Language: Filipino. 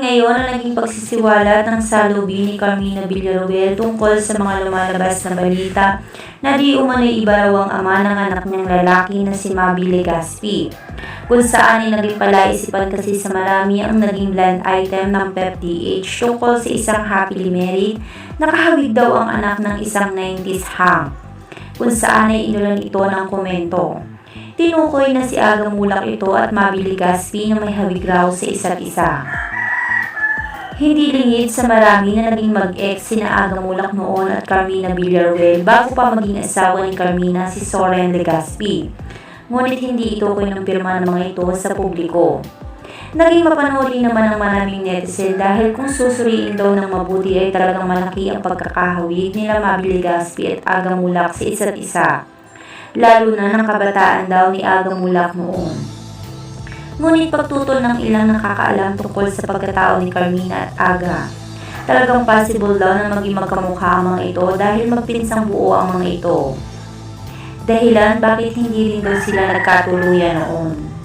ngayon ang naging pagsisiwalat ng salubi ni Carmina Villaruel tungkol sa mga lumalabas na balita na di umano'y iba raw ang ama ng anak niyang lalaki na si Mabi Legaspi. Kung saan ay naging palaisipan kasi sa marami ang naging blind item ng PepDH tungkol sa isang happily married na kahawig daw ang anak ng isang 90s hang. Kung saan ay inulan ito ng komento. Tinukoy na si Aga Mulak ito at Mabi Legaspi na may hawig raw sa isa't isa. Hindi lingid sa marami na naging mag-ex sina Aga Mulak noon at Carmina Villaruel bago pa maging asawa ni Carmina si Soren Legaspi. Ngunit hindi ito kinumpirma ng mga ito sa publiko. Naging mapanuri naman ng maraming netizen dahil kung susuriin daw ng mabuti ay talagang malaki ang pagkakahawig nila Mabi Legaspi at Aga Mulak sa isa't isa. Lalo na ng kabataan daw ni Aga Mulak noon. Ngunit pagtutol ng ilang nakakaalam tungkol sa pagkatao ni Carmina at Aga. Talagang possible daw na maging magkamukha ang mga ito dahil magpinsang buo ang mga ito. Dahilan bakit hindi rin daw sila nagkatuluyan noon.